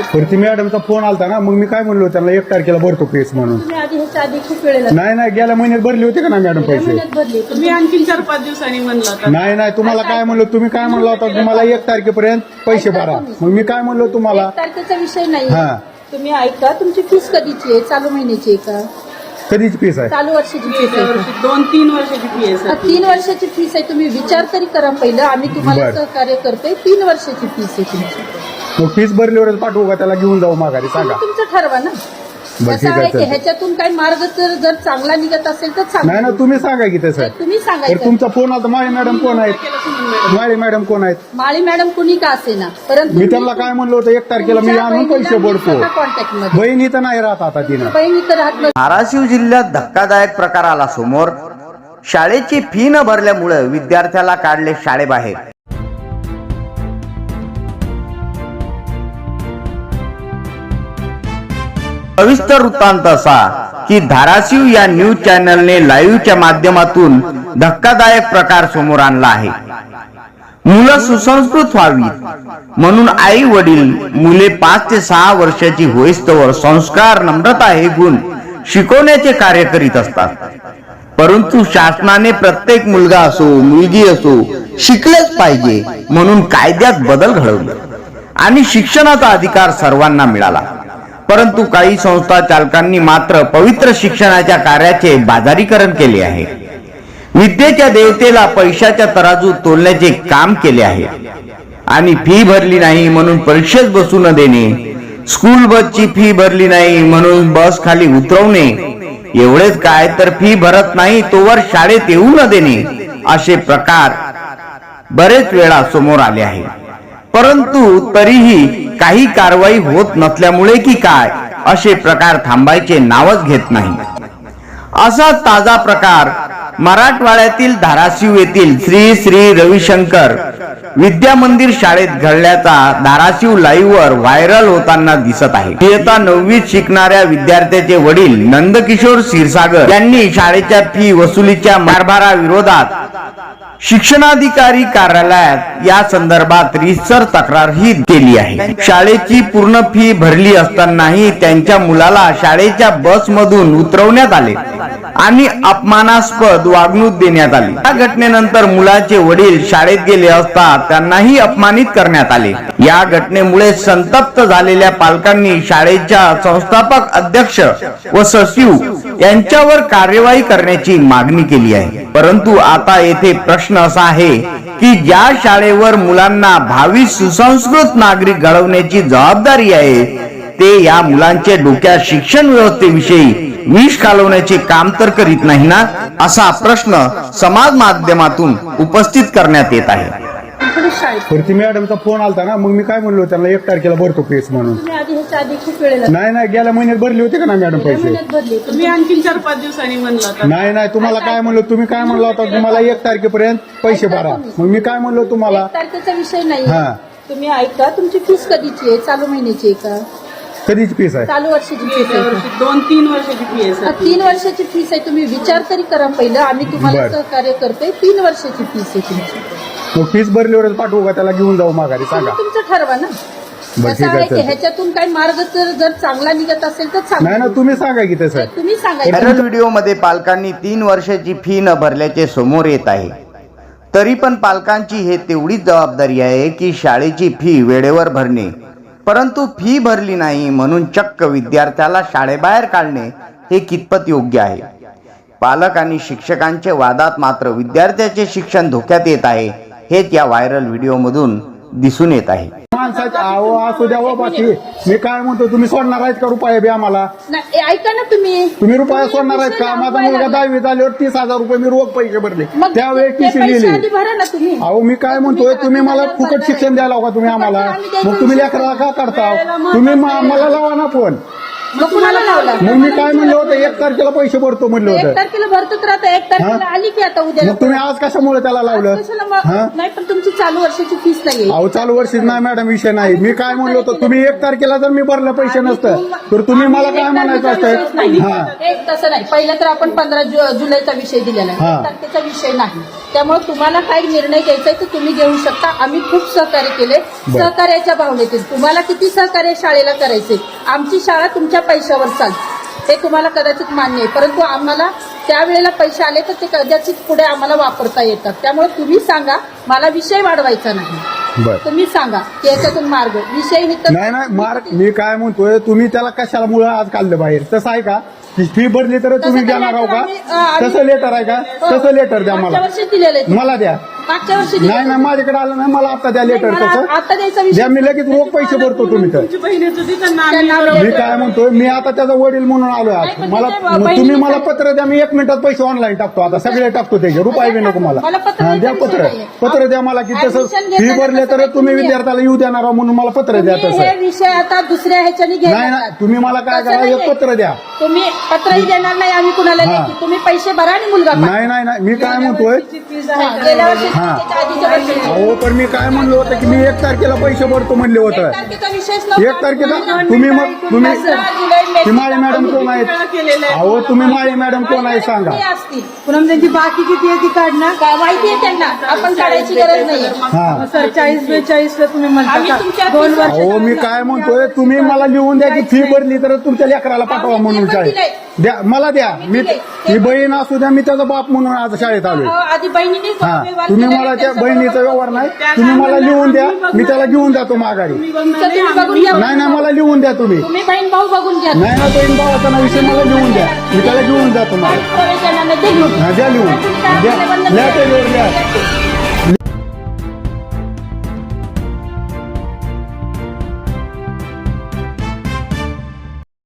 शाळेत तर ती मॅडमचा फोन आलता ना मग मी काय म्हणलो त्यांना एक तारखेला भरतो केस म्हणून. तुम्ही आधी ह्याच्या आधी खूप वेळेला नाही नाही गेल्या महिन्यात भरली होती का ना मॅडम पैसे? महिन्यात भरली पण तुम्ही आणखीन चार पाच दिवसांनी म्हणला होता. नाही नाही तुम्हाला काय म्हणलो तुम्ही काय म्हणलो होता तुम्हाला एक तारखेपर्यंत पैसे भरा. मग मी काय म्हणलो तुम्हाला? एक तारखेचा विषय नाही. हा. तुम्ही ऐका तुमची फीस कधीची आहे? चालू महिन्याची आहे का? कधीच फीस आहे? चालू वर्षाची फीस आहे का? वर्षी दोन तीन वर्षाची फी आहे हा, तीन वर्षाची फीस आहे. तुम्ही विचार तरी करा पहिलं. आम्ही तुम्हाला बरं. सहकार्य करतोय. तीन वर्षाची फीस आहे तुमची. मग फीस भरल्यावरच पाठवू का? त्याला घेऊन जाऊ माघारी सांगा. तुमचं ठरवा ना. बरं, कसं ठीक आहे, आहे की चालतंय. ह्याच्यातून काही मार्ग जर जर चांगला निघत असेल तर नाही ना सांगा तुम्ही सांगा की तसं. तुम्ही तर सांगायचं तुमचा फोन आता माळी मॅडम कोण आहेत? माळी मॅडम कोण आहेत? माळी मॅडम कुणी का असेना? परंतु मी त्यांना काय म्हणलो होतं एक तारखेला मी आणून पैसे मध्ये. बहिणी तर नाही राहत आता तिनं. बहिणी तर राहत. धाराशिव जिल्ह्यात धक्कादायक प्रकार आला समोर. शाळेची फी न भरल्यामुळे विद्यार्थ्याला काढले शाळेबाहेर. सविस्तर वृत्तांत असा की धाराशिव या न्यूज चॅनलने लाईव्हच्या माध्यमातून धक्कादायक प्रकार समोर आणला आहे. मुलं सुसंस्कृत व्हावीत. म्हणून आई वडील मुले पाच ते सहा वर्षाची होईस्तवर संस्कार नम्रता हे गुण शिकवण्याचे कार्य करीत असतात. परंतु शासनाने प्रत्येक मुलगा असो मुलगी असो शिकलेच पाहिजे म्हणून कायद्यात बदल घडवले. आणि शिक्षणाचा अधिकार सर्वांना मिळाला. परंतु काही संस्था चालकांनी मात्र पवित्र शिक्षणाच्या कार्याचे बाजारीकरण केले आहे. विद्येच्या देवतेला पैशाच्या तराजू तोलण्याचे काम केले आहे. आणि फी भरली नाही म्हणून परीक्षेत बसू न देणे स्कूल बसची फी भरली नाही म्हणून बस खाली उतरवणे एवढेच काय तर फी भरत नाही तोवर शाळेत येऊ न देणे असे प्रकार बरेच वेळा समोर आले आहे. परंतु तरीही काही कारवाई होत नसल्यामुळे की काय असे प्रकार थांबायचे नावच घेत नाही. असा ताजा प्रकार मराठवाड्यातील धाराशिव येथील श्री श्री रविशंकर विद्या मंदिर शाळेत घडल्याचा धाराशिव लाईव्ह वर व्हायरल होताना दिसत आहे. इयत्ता नववीत शिकणाऱ्या विद्यार्थ्याचे वडील नंदकिशोर क्षीरसागर यांनी शाळेच्या फी वसुलीच्या मारभारा विरोधात शिक्षणाधिकारी कार्यालयात या संदर्भात रिसर तक्रारही केली आहे. शाळेची पूर्ण फी भरली असतानाही त्यांच्या मुलाला शाळेच्या बस मधून उतरवण्यात आले. आणि अपमानास्पद वागणूक देण्यात आली. या घटनेनंतर मुलाचे वडील शाळेत गेले असता त्यांनाही अपमानित करण्यात आले. या घटनेमुळे संतप्त झालेल्या पालकांनी शाळेच्या संस्थापक अध्यक्ष व सचिव यांच्यावर कार्यवाही करण्याची मागणी केली आहे. परंतु आता येथे प्रश्न असा आहे की ज्या शाळेवर मुलांना भावी सुसंस्कृत नागरिक घडवण्याची जबाबदारी आहे ते या मुलांच्या डोक्यात शिक्षण व्यवस्थेविषयी विष घालवण्याचे काम तर करीत नाही ना असा प्रश्न समाज माध्यमातून उपस्थित करण्यात येत आहे. ती मॅडमचा फोन आलता ना मग मी काय म्हणलो त्यांना एक तारखेला भरतो केस म्हणून. नाही नाही गेल्या महिन्यात भरली होती का ना मॅडम पैसे? महिन्यात भरली तुम्ही आणखीन चार पाच दिवसांनी म्हणला नाही नाही तुम्हाला काय म्हणलो तुम्ही काय म्हणलो होता तुम्हाला एक तारखेपर्यंत पैसे भरा. मग मी काय म्हणलो तुम्हाला? तारखेचा विषय नाही. हा. तुम्ही ऐका तुमची फीस कधीची आहे? चालू महिन्याची आहे का? कधीच फीस आहे? चालू वर्षाची फीस आहे. दोन तीन वर्षाची फी आहे. हा, सर तीन वर्षाची फीस आहे. तुम्ही विचार तरी करा पहिलं. आम्ही तुम्हाला बरं. सहकार्य करतोय. तीन वर्षाची फीस आहे तुमची. मग फीस भरल्यावरच पाठवू का? त्याला घेऊन जाऊ माघारी सांगा. तुम्ही तुमचं ठरवा ना. बरं, कसं ठीक आहे, आहे की चालतंय. ह्याच्यातून काही मार्ग जर जर चांगला निघत असेल तर नाही ना तुम्ही सांगा की तसं. तुम्ही सांगायचं व्हायरल व्हिडिओमध्ये पालकांनी तीन वर्षाची फी न भरल्याचे समोर येत आहे. तरी पण पालकांची हे तेवढीच जबाबदारी आहे की शाळेची फी वेळेवर भरणे. परंतु फी भरली नाही म्हणून चक्क विद्यार्थ्याला शाळेबाहेर काढणे हे कितपत योग्य आहे? पालक आणि शिक्षकांचे वादात मात्र विद्यार्थ्याचे शिक्षण धोक्यात येत आहे. हेच या व्हायरल व्हिडिओमधून दिसून येत आहे. माणसाच्या आहो असू द्या हो बाकी मी काय म्हणतो तुम्ही सोडणार आहेत का रुपये बी आम्हाला? नाही, ऐका ना तुम्ही. तुम्ही रुपये सोडणार आहेत का? माझा मुलगा दहावी झाल्यावर तीस हजार रुपये मी रोख पैसे भरले. मग त्यावेळी ते टीसी पैसे लिहिली. आधी भरा ना तुम्ही. अहो मी काय म्हणतोय तुम्ही मला फुकट शिक्षण द्यायला का तुम्ही आम्हाला. मग तुम्ही लेकराला का काढता? तुम्ही मा- मला लावा ना फोन. मग कुणाला लावला? मग मी काय म्हणलं होतं? एक तारखेला पैसे भरतो म्हणलं एक होतं. तारखेला भरतो तर आता एक तारखेला हा? आली की आता उद्या मग तुम्ही आज कशामुळे त्याला लावलं? कशाला मग- नाही पण तुमची चालू वर्षाची फीस नाहीये. अहो चालू वर्षीच नाही मॅडम विषय नाही. मी काय म्हणलो होतो तुम्ही एक तारखेला जर मी भरलं पैसे नसतं तर तुम्ही मला काय म्हणायचं असतं? हा. एक तसं नाही. पहिलं तर आपण पंधरा जु- जुलैचा विषय दिलेला आहे. हा. एक तारखेचा विषय नाही. त्यामुळे तुम्हाला काही निर्णय घ्यायचा आहे तर तुम्ही घेऊ शकता. आम्ही खूप सहकार्य केले. बरं. सहकार्याच्या भावनेतील तुम्हाला किती सहकार्य शाळेला करायचे आमची शाळा तुमच्या पैशावर चालते हे तुम्हाला कदाचित मान्य आहे. परंतु आम्हाला त्यावेळेला पैसे आले तर ते कदाचित पुढे आम्हाला वापरता येतात. त्यामुळे तुम्ही सांगा मला विषय वाढवायचा नाही. बर. तुम्ही सांगा की याच्यातून मार्ग विषय हे तर नाही नाही मार्क मी काय म्हणतोय तुम्ही त्याला कशाला मुळे आज काढलं बाहेर? तसं आहे का? फी भरली तर तुम्ही देणार आहो letter का? आम्ही, अं, आम्ही- तसं लेटर आहे का? हो. तसं लेटर द्या मागच्या मला. वर्षी दिलेलं आहे मला द्या. मागच्या वर्षी नाही नाही. माझ्याकडे आलं नाही मला आता द्या लेटर मला तसं आता द्यायचा विषय द्या मी लगेच रोख पैसे भरतो तुम्ही तर. तुमची बहिणीचं होती त्यांना आम्ही त्यांना बरोबर- मी काय म्हणतोय मी आता त्याचा वडील म्हणून आलोय नाही, आज पण मला त्याच्या तुम्ही मला पत्र द्या मी एक मिनिटात पैसे ऑनलाईन टाकतो आता सगळे टाकतो त्याचे. रुपये बी नको मला. मला पत्र हा, द्या द्यायचं पत्र. पत्र द्या मला की तसं Admission फी घेताना भरले कसं तर काय तुम्ही तुम्ही- विद्यार्थ्याला येऊ देणार आहो म्हणून मला पत्र द्या तुम्ही हे तसं विषय आता दुसऱ्या ह्याच्याने नाही नाही तुम्ही मला काय तसं करा एक. पत्र द्या. तुम्ही पत्रही देणार नाही आम्ही कुणाला हा. लेखी तुम्ही पैसे भरा आणि मुलगा पाठवा. नाही नाही नाही मी काय म्हणतोय? गेल्या वर्षी हा. अहो पण मी काय म्हणलो होतं की मी एक तारखेला पैसे भरतो म्हणले होतं. एक तारखेचा तुम्ही मग तुम्ही ती माळी मॅडम कोण आहेत. अहो तुम्ही माळी मॅडम कोण आहे सांगा. पुन्हा त्यांची बाकी किती आहे ती काढणार? का माहिती आहे त्यांना. आपण काढायची गरज नाही. हा. सर चाळीस बेचाळीस ला तुम्ही म्हणता? दोन वर्ष अहो मी काय म्हणतोय तुम्ही मला लिहून द्या की फी भरली तर तुमच्या लेकराला पाठवा म्हणून शाळेत. द्या मला द्या. मी ही बहीण असू द्या मी त्याचा बाप म्हणून आज शाळेत आधी बहिणीने हा तुम्ही मला त्या बहिणीचा व्यवहार नाही. तुम्ही मला लिहून द्या. मी त्याला घेऊन जातो माघारी. नाही, नाही मला लिहून द्या तुम्ही. तुम्ही बहीण भाऊ बघून घ्या. नाही ना बहीण भावाचा ना विषय मला लिहून द्या. मी त्याला घेऊन जातो. हा, द्या लिहून. द्या. द्या. ते लिहून द्या